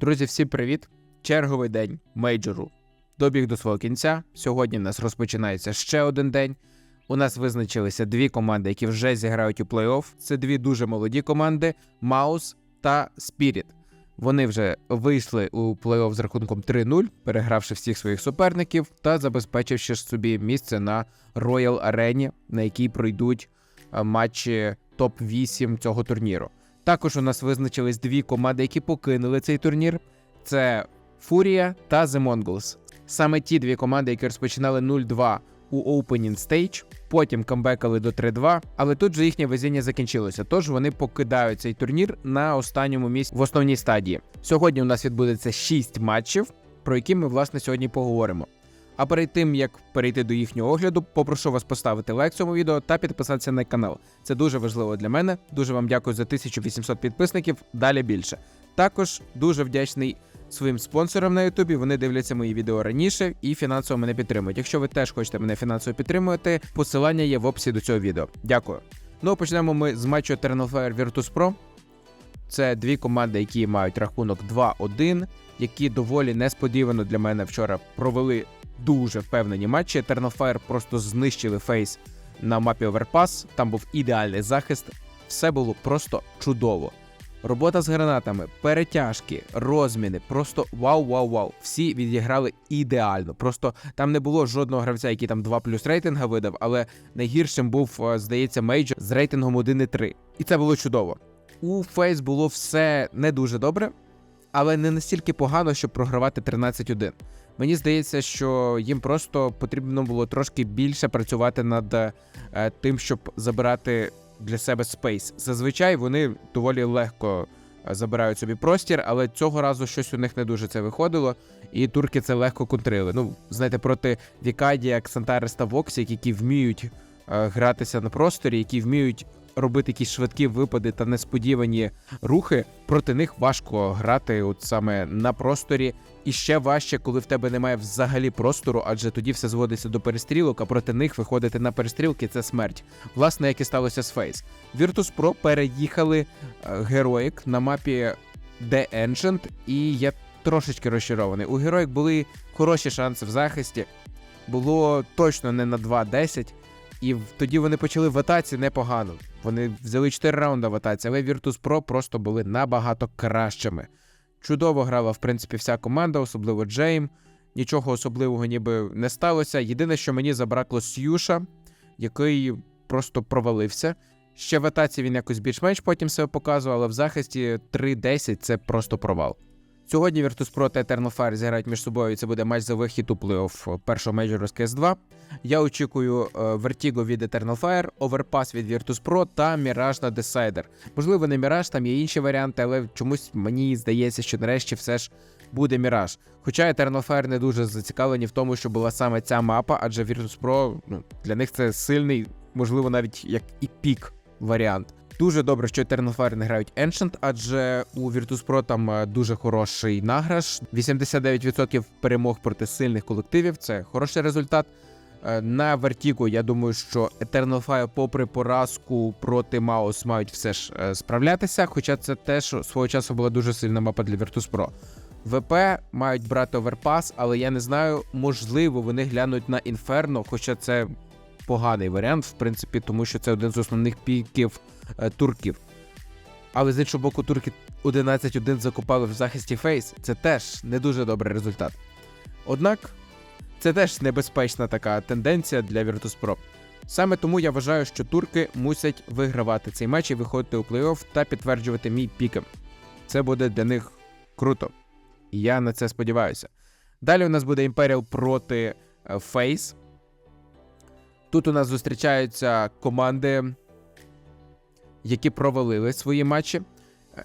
Друзі, всім привіт! Черговий день мейджору добіг до свого кінця. Сьогодні в нас розпочинається ще один день. У нас визначилися дві команди, які вже зіграють у плей-офф. Це дві дуже молоді команди Маус та Spirit. Вони вже вийшли у плей-офф з рахунком 3-0, перегравши всіх своїх суперників та забезпечивши собі місце на Royal арені, на якій пройдуть е, матчі топ-8 цього турніру. Також у нас визначились дві команди, які покинули цей турнір: це Фурія та The Mongols. Саме ті дві команди, які розпочинали 0-2 у Opening Stage, потім камбекали до 3-2, але тут же їхнє везіння закінчилося. Тож вони покидають цей турнір на останньому місці в основній стадії. Сьогодні у нас відбудеться 6 матчів, про які ми власне сьогодні поговоримо. А перед тим як перейти до їхнього огляду, попрошу вас поставити лайк цьому відео та підписатися на канал. Це дуже важливо для мене. Дуже вам дякую за 1800 підписників. Далі більше. Також дуже вдячний своїм спонсорам на Ютубі. Вони дивляться мої відео раніше і фінансово мене підтримують. Якщо ви теж хочете мене фінансово підтримувати, посилання є в описі до цього відео. Дякую. Ну почнемо ми з матчу Eternal Fire Virtus Pro. Це дві команди, які мають рахунок 2-1, які доволі несподівано для мене вчора провели дуже впевнені матчі. Eternal Fire просто знищили фейс на мапі Overpass. Там був ідеальний захист. Все було просто чудово. Робота з гранатами, перетяжки, розміни, просто вау-вау-вау. Всі відіграли ідеально. Просто там не було жодного гравця, який там 2 плюс рейтинга видав, але найгіршим був, е, здається, мейджор з рейтингом 1,3. І це було чудово. У Фейс було все не дуже добре, але не настільки погано, щоб програвати 13-1. Мені здається, що їм просто потрібно було трошки більше працювати над е, тим, щоб забирати для себе спейс. Зазвичай вони доволі легко е, забирають собі простір, але цього разу щось у них не дуже це виходило, і турки це легко контрили. Ну, знаєте, проти Вікадія, Ксантарес та Воксі, які вміють е, гратися на просторі, які вміють робити якісь швидкі випади та несподівані рухи, проти них важко грати от саме на просторі. І ще важче, коли в тебе немає взагалі простору, адже тоді все зводиться до перестрілок, а проти них виходити на перестрілки це смерть. Власне, як і сталося з Фейс. Virtus Pro переїхали героїк на мапі The Ancient, і я трошечки розчарований. У героїк були хороші шанси в захисті, було точно не на 2-10. І тоді вони почали в атаці непогано. Вони взяли 4 раунди в атаці, але Pro просто були набагато кращими. Чудово грала, в принципі, вся команда, особливо Джейм. Нічого особливого ніби не сталося. Єдине, що мені забракло Сьюша, який просто провалився. Ще в атаці він якось більш-менш потім себе показував, але в захисті 3-10 це просто провал. Сьогодні Virtus.pro та Eternal Fire зіграють між собою. Це буде матч за вихід у плей-офф першого мейджору з CS2. Я очікую е, Vertigo від Eternal Fire, Overpass від Virtus.pro та Mirage на Decider. Можливо, не Mirage, там є інші варіанти, але чомусь мені здається, що нарешті все ж буде Mirage. Хоча Eternal Fire не дуже зацікавлені в тому, що була саме ця мапа, адже Virtus.pro ну, для них це сильний, можливо, навіть як і пік варіант. Дуже добре, що Eternal Fire не грають Ancient, адже у Virtus.pro там е, дуже хороший награш. 89% перемог проти сильних колективів. Це хороший результат. Е, На Vertigo, я думаю, що Eternal Fire, попри поразку проти Маус, мають все ж е, справлятися. Хоча це теж свого часу була дуже сильна мапа для Virtus.pro. ВП мають брати оверпас, але я не знаю, можливо, вони глянуть на Інферно, хоча це поганий варіант, в принципі, тому що це один з основних піків турків. Але з іншого боку, турки 11-1 закупали в захисті Фейс. Це теж не дуже добрий результат. Однак, це теж небезпечна така тенденція для Virtus.pro. Саме тому я вважаю, що турки мусять вигравати цей матч і виходити у плей-офф та підтверджувати мій пікем. Це буде для них круто. І я на це сподіваюся. Далі у нас буде Imperial проти е, Face. Тут у нас зустрічаються команди, які провалили свої матчі. Е,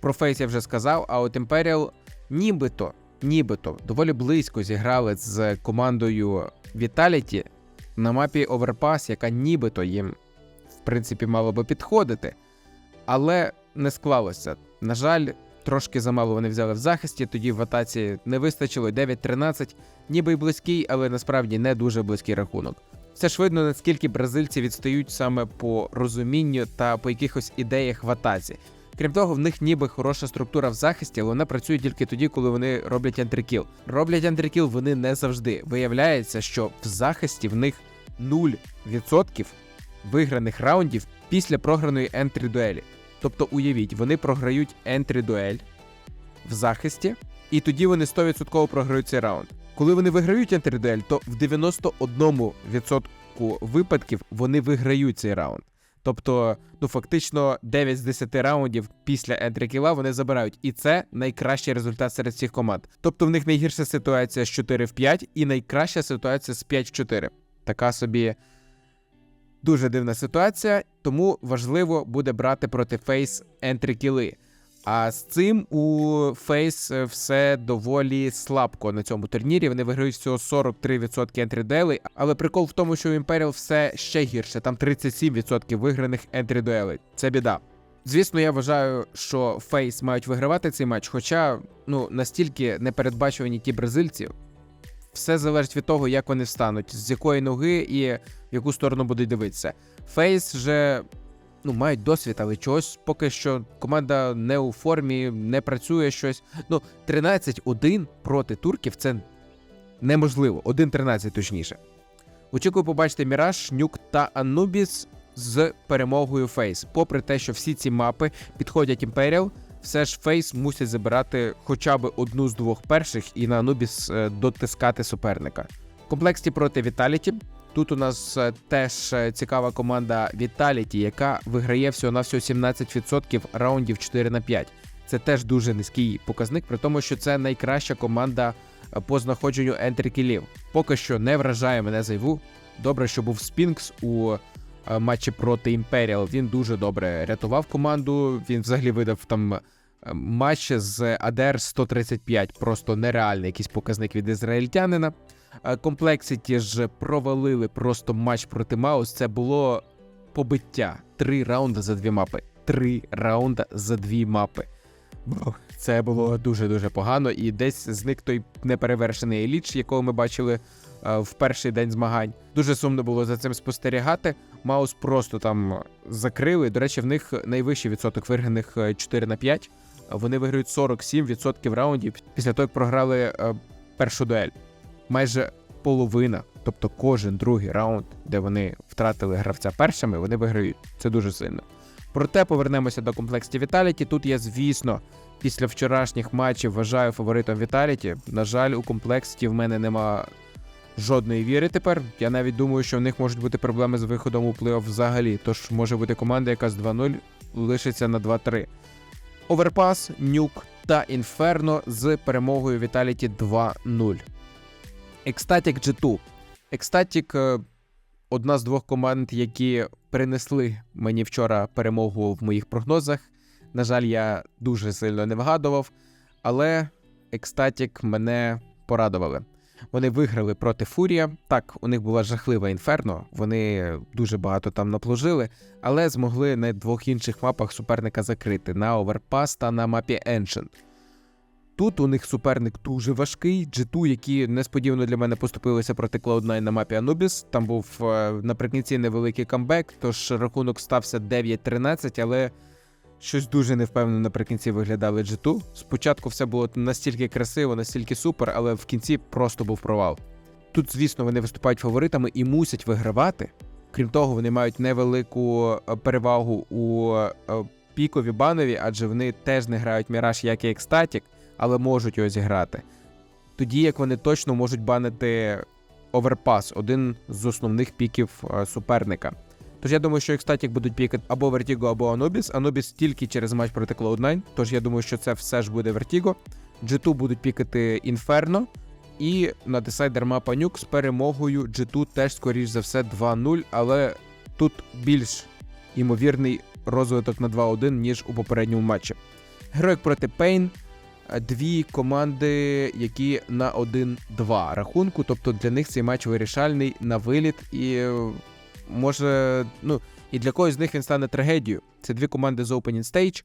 Про Face я вже сказав, а от Imperial нібито, нібито доволі близько зіграли з командою Vitality на мапі Overpass, яка нібито їм, в принципі, мало би підходити, але не склалося. На жаль, трошки замало вони взяли в захисті, тоді в атаці не вистачило 9-13, ніби й близький, але насправді не дуже близький рахунок. Все ж видно, наскільки бразильці відстають саме по розумінню та по якихось ідеях в атаці. Крім того, в них ніби хороша структура в захисті, але вона працює тільки тоді, коли вони роблять антрикіл. Роблять антрикіл вони не завжди. Виявляється, що в захисті в них 0% виграних раундів після програної ентрі дуелі. Тобто, уявіть, вони програють ентрі дуель в захисті, і тоді вони 100% програють цей раунд. Коли вони виграють ентрі дуель, то в 91% випадків вони виграють цей раунд. Тобто, ну фактично 9 з 10 раундів після ентрикіла вони забирають. І це найкращий результат серед всіх команд. Тобто в них найгірша ситуація з 4 в 5 і найкраща ситуація з 5 в 4. Така собі дуже дивна ситуація, тому важливо буде брати проти фейс ентрикіли. А з цим у Фейс все доволі слабко на цьому турнірі. Вони виграють всього 43% ентрі дуелей, але прикол в тому, що у Imperial все ще гірше. Там 37% виграних ентрі дуелей. Це біда. Звісно, я вважаю, що Фейс мають вигравати цей матч, хоча ну настільки непередбачувані ті бразильці. Все залежить від того, як вони встануть, з якої ноги і в яку сторону будуть дивитися. Фейс же ну, мають досвід, але чогось поки що команда не у формі, не працює щось. Ну, 13-1 проти турків це неможливо. 1-13 точніше. Очікую побачити Міраж, Нюк та Анубіс з перемогою Фейс. Попри те, що всі ці мапи підходять Імперіал, все ж Фейс мусять забирати хоча б одну з двох перших і на Анубіс е, дотискати суперника. В комплексі проти Віталіті Тут у нас е, теж е, цікава команда Vitality, яка виграє всього на всього 17% раундів 4 на 5. Це теж дуже низький показник, при тому, що це найкраща команда е, по знаходженню ентрі-кілів. Поки що не вражає мене зайву. Добре, що був Спінкс у матчі проти Імперіал. Він дуже добре рятував команду. Він взагалі видав там матч з АДР 135, просто нереальний якийсь показник від ізраїльтянина. Комплексіті ж провалили просто матч проти Маус. Це було побиття. Три раунди за дві мапи. Три раунди за дві мапи. Це було дуже-дуже погано. І десь зник той неперевершений еліч, якого ми бачили в перший день змагань. Дуже сумно було за цим спостерігати. Маус просто там закрили. До речі, в них найвищий відсоток виграних 4 на 5. Вони виграють 47% раундів після того, як програли першу дуель майже половина, тобто кожен другий раунд, де вони втратили гравця першими, вони виграють. Це дуже сильно. Проте повернемося до комплексті Віталіті. Тут я, звісно, після вчорашніх матчів вважаю фаворитом Віталіті. На жаль, у комплексті в мене нема жодної віри тепер. Я навіть думаю, що в них можуть бути проблеми з виходом у плей-офф взагалі. Тож може бути команда, яка з 2-0 лишиться на 2-3. Оверпас, Нюк та Інферно з перемогою Віталіті 2-0. Ecstatic G2. Ecstatic е, одна з двох команд, які принесли мені вчора перемогу в моїх прогнозах. На жаль, я дуже сильно не вгадував, але Ecstatic мене порадували. Вони виграли проти Фурія. Так, у них була жахлива інферно, вони дуже багато там наплужили, але змогли на двох інших мапах суперника закрити на Overpass та на мапі Ancient. Тут у них суперник дуже важкий. G2, які несподівано для мене поступилися проти Cloud9 на мапі Anubis. Там був е, наприкінці невеликий камбек, тож рахунок стався 9-13, але щось дуже невпевнено наприкінці виглядали G2. Спочатку все було настільки красиво, настільки супер, але в кінці просто був провал. Тут, звісно, вони виступають фаворитами і мусять вигравати. Крім того, вони мають невелику е, перевагу у е, пікові банові, адже вони теж не грають Міраж, як і Екстатік але можуть його зіграти. Тоді як вони точно можуть банити оверпас, один з основних піків е, суперника. Тож я думаю, що Екстатік будуть пікати або Vertigo, або Anubis. Anubis тільки через матч проти Cloud9, тож я думаю, що це все ж буде Vertigo. G2 будуть пікати Inferno. І на десайдер мапа Нюк з перемогою G2 теж, скоріш за все, 2-0, але тут більш імовірний розвиток на 2-1, ніж у попередньому матчі. Героїк проти Пейн дві команди, які на 1-2 рахунку. Тобто для них цей матч вирішальний на виліт, і е, може, ну і для когось з них він стане трагедією. Це дві команди з Opening Stage.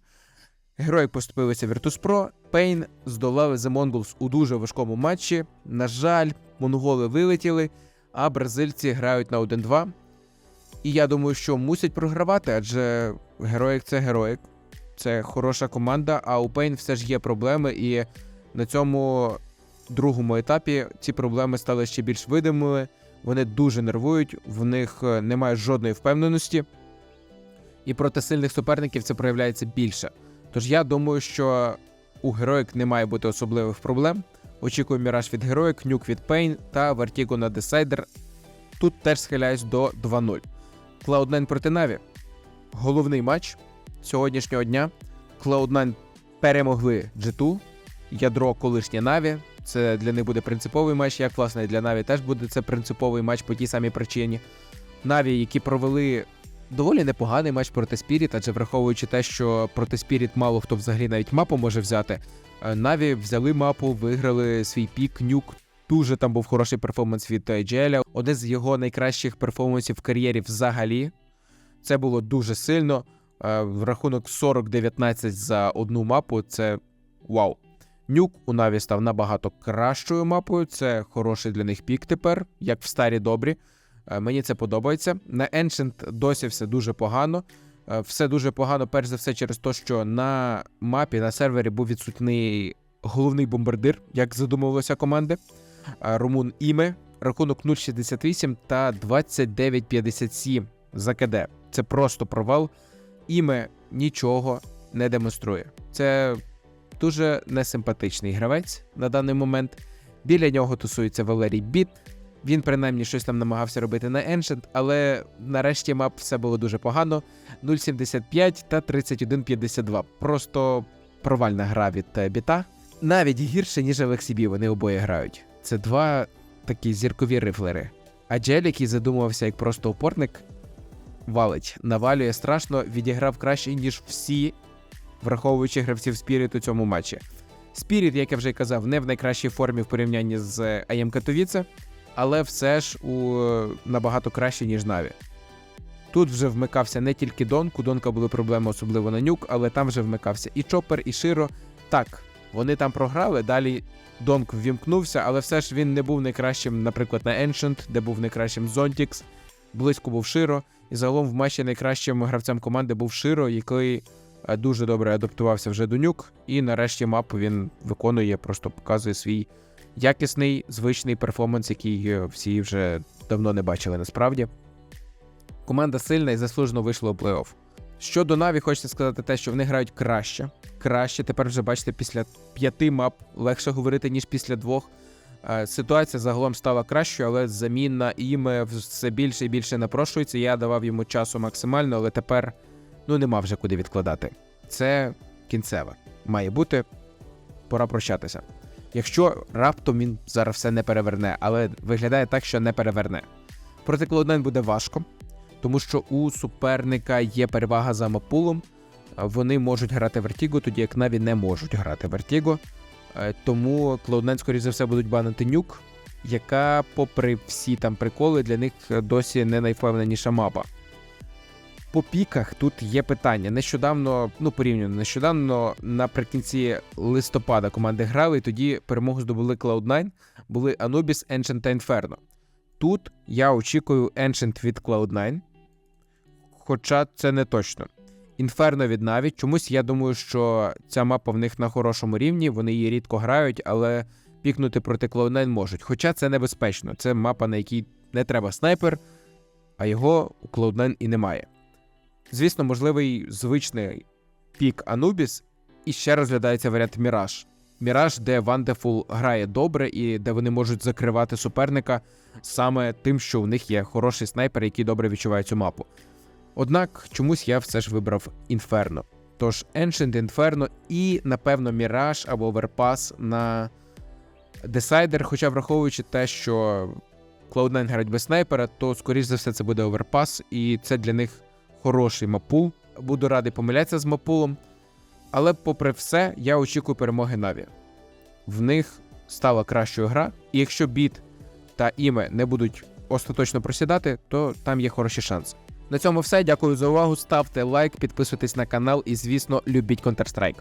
Герої поступилися Virtus.pro, Пейн здолали The Mongols у дуже важкому матчі. На жаль, монголи вилетіли, а бразильці грають на 1-2. І я думаю, що мусять програвати, адже героїк це героїк. Це хороша команда, а у Pain все ж є проблеми, і на цьому другому етапі ці проблеми стали ще більш видимими. Вони дуже нервують, в них е, немає жодної впевненості, і проти сильних суперників це проявляється більше. Тож я думаю, що у героїк не має бути особливих проблем. Очікую міраж від героїк, нюк від Pain та Vertigo на Decider. Тут теж схиляюсь до 2-0. Cloud9 проти Na'Vi. Головний матч сьогоднішнього дня. Cloud9 перемогли G2, ядро колишнє Na'Vi. Це для них буде принциповий матч, як власне і для Na'Vi теж буде це принциповий матч по тій самій причині. Na'Vi, які провели доволі непоганий матч проти Spirit, адже враховуючи те, що проти Spirit мало хто взагалі навіть мапу може взяти. е, Na'Vi взяли мапу, виграли свій пік, нюк. Дуже там був хороший перформанс від е, Один з його найкращих перформансів в кар'єрі взагалі. Це було дуже сильно. Е, В рахунок 40-19 за одну мапу це вау. Нюк у Наві став набагато кращою мапою. Це хороший для них пік тепер, як в старі добрі. Е, Мені це подобається. На Ancient досі все дуже погано. Е, Все дуже погано, перш за все, через те, що на мапі, на сервері був відсутній головний бомбардир, як задумувалося команди. Румун Іме, рахунок 0,68 та 29,57 за КД. Це просто провал. Іме нічого не демонструє. Це дуже несимпатичний гравець на даний момент. Біля нього тусується Валерій Біт. Він принаймні щось там намагався робити на Ancient, але нарешті мап все було дуже погано. 0,75 та 31,52. Просто провальна гра від е, біта. Навіть гірше, ніж LXB вони обоє грають. Це два такі зіркові рифлери. А Джель, який задумувався як просто опорник, валить, навалює страшно, відіграв краще, ніж всі, враховуючи гравців Спіріт у цьому матчі. Спіріт, як я вже казав, не в найкращій формі в порівнянні з АЄМ Катовіце, але все ж у набагато краще, ніж Наві. Тут вже вмикався не тільки Донк, у Донка були проблеми, особливо на нюк, але там вже вмикався і Чопер, і Широ. Так, вони там програли, далі Донк ввімкнувся, але все ж він не був найкращим, наприклад, на Ancient, де був найкращим Зонтікс, близько був Широ. І загалом в матчі найкращим гравцем команди був Широ, який е, дуже добре адаптувався вже до нюк. І нарешті мапу він виконує, просто показує свій якісний, звичний перформанс, який е, всі вже давно не бачили насправді. Команда сильна і заслужено вийшла у плей-офф. Щодо Наві, хочеться сказати те, що вони грають краще. Краще. Тепер вже бачите, після п'яти мап легше говорити, ніж після двох. Е, Ситуація загалом стала кращою, але заміна іме все більше і більше напрошується. Я давав йому часу максимально, але тепер ну нема вже куди відкладати. Це кінцеве. Має бути. Пора прощатися. Якщо раптом він зараз все не переверне, але виглядає так, що не переверне. Проти Cloud9 буде важко, тому що у суперника є перевага за мапулом. Вони можуть грати Vertigo, тоді як Наві не можуть грати Vertigo. Е, Тому Cloud9, скоріш за все, будуть банити нюк, яка, попри всі там приколи, для них е, досі не найвпевненіша мапа. По піках тут є питання. Нещодавно, ну порівняно нещодавно, наприкінці листопада команди грали, і тоді перемогу здобули Cloud9, були Anubis, Ancient та Inferno. Тут я очікую Ancient від Cloud9, хоча це не точно. Inferno від Na'Vi. Чомусь я думаю, що ця мапа в них на хорошому рівні, вони її рідко грають, але пікнути проти Cloud9 можуть. Хоча це небезпечно. Це мапа, на якій не треба снайпер, а його у Cloud9 і немає. Звісно, можливий звичний пік Anubis, і ще розглядається варіант Міраж. Міраж, де Wonderful грає добре і де вони можуть закривати суперника саме тим, що у них є хороший снайпер, який добре відчуває цю мапу. Однак чомусь я все ж вибрав Inferno. Тож Ancient Inferno і, напевно, Mirage або Overpass на Decider, хоча враховуючи те, що Cloud9 грають без снайпера, то скоріш за все це буде Overpass, і це для них хороший мапул. Буду радий помилятися з мапулом. Але, попри все, я очікую перемоги Наві. В них стала кращою гра, і якщо біт та іме не будуть остаточно просідати, то там є хороші шанси. На цьому все. Дякую за увагу. Ставте лайк, підписуйтесь на канал і, звісно, любіть Counter-Strike.